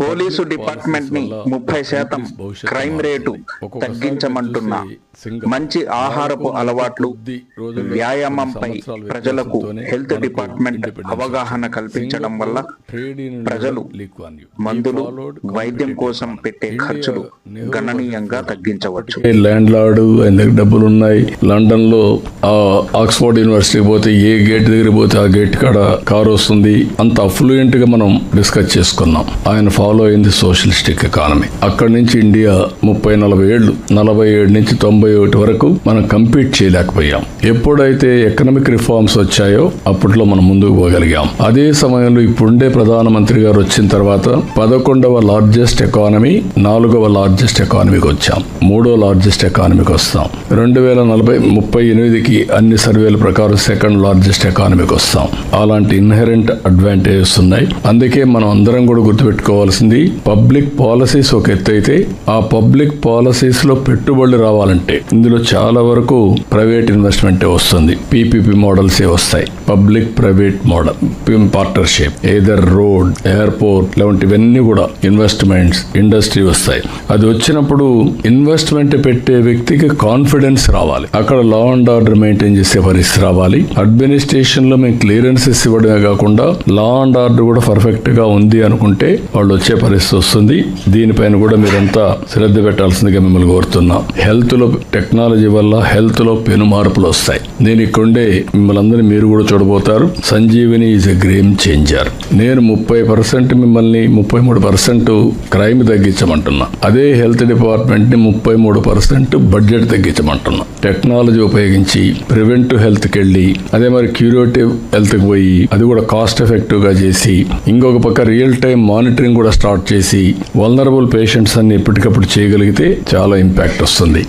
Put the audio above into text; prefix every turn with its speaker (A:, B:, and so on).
A: Police డిపార్ట్మెంట్ని ముప్పై శాతం crime rate తగ్గించమంటున్న. మంచి ఆహారపు అలవాట్లు వ్యాయామంపై ప్రజలకు హెల్త్ డిపార్ట్మెంట్ అవగాహన కల్పించడం వల్ల ప్రజలు మందులు వైద్యం కోసం పెట్టే ఖర్చులు గణనీయంగా తగ్గించవచ్చు.
B: ల్యాండ్ లార్డ్ ఆయన దగ్గర డబ్బులు ఉన్నాయి లండన్లో ఆక్స్ఫోర్డ్ యూనివర్సిటీ పోతే ఏ గేట్ దగ్గర పోతే ఆ గేట్ కాడ కార్ వస్తుంది. అంత అఫ్లూయెంట్గా మనం డిస్కస్ చేసుకున్నాం. ఆయన ఫాలో అయింది సోషలిస్టిక్ ఎకానమీ. అక్కడి నుంచి ఇండియా ముప్పై నలభై ఏళ్ళు నలభై ఏడు నుంచి తొంభై ఒకటి వరకు మనం కంపీట్ చేయలేకపోయాం. ఎప్పుడైతే ఎకనామిక్ రిఫార్మ్స్ వచ్చాయో అప్పట్లో మనం ముందుకు పోగలిగాం. అదే సమయంలో ఇప్పుడుండే ప్రధానమంత్రి గారు వచ్చిన తర్వాత పదకొండవ లార్జెస్ట్ ఎకానమీ నాలుగవ లార్జెస్ట్ ఎకానమీకి వచ్చాం. మూడో లార్జెస్ట్ ఎకానమీకి వస్తాం. రెండు వేల నలభై ముప్పై ఎనిమిదికి అన్ని సర్వేల ప్రకారం సెకండ్ లార్జెస్ట్ ఎకానమీకి వస్తాం. అలాంటి ఇన్హెరెంట్ అడ్వాంటేజెస్ ఉన్నాయి. అందుకే మనం అందరం కూడా చేసింది పబ్లిక్ పాలసీస్ ఒక ఎత్తు అయితే ఆ పబ్లిక్ పాలసీస్లో పెట్టుబడులు రావాలంటే ఇందులో చాలా వరకు ప్రైవేట్ ఇన్వెస్ట్మెంట్ వస్తుంది. పీపీపీ మోడల్స్ ఏ వస్తాయి. Public private model partnership either road airport ఇలాంటివన్నీ కూడా ఇన్వెస్ట్మెంట్స్ ఇండస్ట్రీ వస్తాయి. అది వచ్చినప్పుడు ఇన్వెస్ట్మెంట్ పెట్టే వ్యక్తికి కాన్ఫిడెన్స్ రావాలి. అక్కడ లా అండ్ ఆర్డర్ మెయింటైన్ చేసే పరిస్థితి రావాలి. అడ్మినిస్ట్రేషన్లో మేము క్లియరెన్సెస్ ఇవ్వడమే కాకుండా లా అండ్ ఆర్డర్ కూడా పర్ఫెక్ట్గా ఉంది అనుకుంటే వాళ్ళు వచ్చే పరిస్థితి వస్తుంది. దీనిపైన కూడా మీరంతా శ్రద్ధ పెట్టాల్సిందిగా మిమ్మల్ని కోరుతున్నాం. హెల్త్లో టెక్నాలజీ వల్ల హెల్త్లో పెను మార్పులు వస్తాయి. నేను ఇక్కడుండే మిమ్మల్ని అందరినీ మీరు కూడా చూడబోతారు. Sanjeevani is a game changer. నేను ముప్పై పర్సెంట్ మిమ్మల్ని ముప్పై మూడు పర్సెంట్ క్రైమ్ తగ్గించమంటున్నా. అదే హెల్త్ డిపార్ట్మెంట్ని ముప్పై మూడు పర్సెంట్ బడ్జెట్ తగ్గించమంటున్నా. టెక్నాలజీ ఉపయోగించి ప్రివెంటివ్ హెల్త్కి వెళ్ళి అదే మరి క్యూరేటివ్ హెల్త్కి పోయి అది కూడా కాస్ట్ ఎఫెక్టివ్గా చేసి ఇంకొక పక్క రియల్ టైం మానిటరింగ్ కూడా కూడా స్టార్ట్ చేసి వల్నరబుల్ పేషెంట్స్ అన్ని ఎప్పటికప్పుడు చేయగలిగితే చాలా ఇంపాక్ట్ వస్తుంది.